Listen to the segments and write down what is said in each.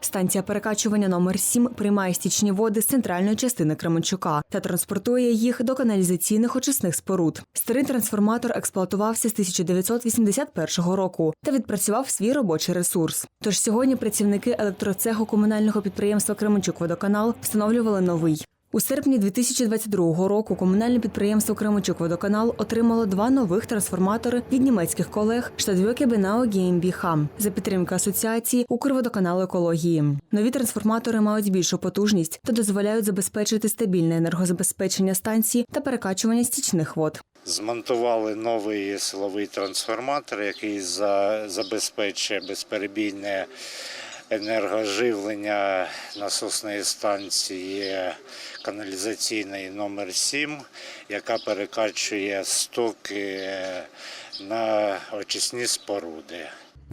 Станція перекачування номер 7 приймає стічні води з центральної частини Кременчука та транспортує їх до каналізаційних очисних споруд. Старий трансформатор експлуатувався з 1981 року та відпрацював свій робочий ресурс. Тож сьогодні працівники електроцеху комунального підприємства Кременчук-Водоканал встановлювали новий. У серпні 2022 року комунальне підприємство Кременчук-Водоканал отримало два нових трансформатори від німецьких колег Штадвьоке Бенау GmbH за підтримки асоціації Укрводоканалу екології. Нові трансформатори мають більшу потужність та дозволяють забезпечити стабільне енергозабезпечення станції та перекачування стічних вод. Змонтували новий силовий трансформатор, який забезпечує безперебійне енергоживлення насосної станції каналізаційної номер 7 яка перекачує стоки на очисні споруди.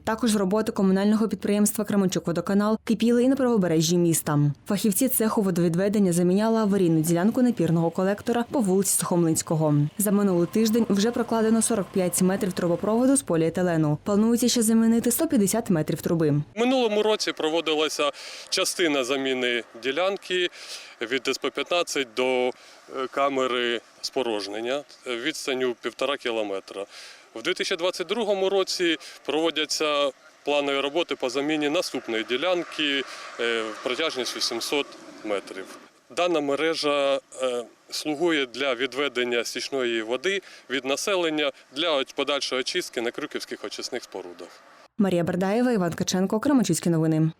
Також роботи комунального підприємства Кременчук-Водоканал кипіли і на правобережжі міста. Фахівці цеху водовідведення заміняли аварійну ділянку напірного колектора по вулиці Сухомлинського. За минулий тиждень вже прокладено 45 метрів трубопроводу з поліетилену. Планується ще замінити 150 метрів труби. Минулому році проводилася частина заміни ділянки від СП-15 до е, камери спорожнення відстанню півтора кілометра. В 2022 році проводяться планові роботи по заміні наступної ділянки е, протяжністю 700 метрів. Дана мережа е, слугує для відведення стічної води від населення для подальшої очистки на крюківських очисних спорудах. Марія Бердаєва, Іван Каченко, Кременчуцькі новини.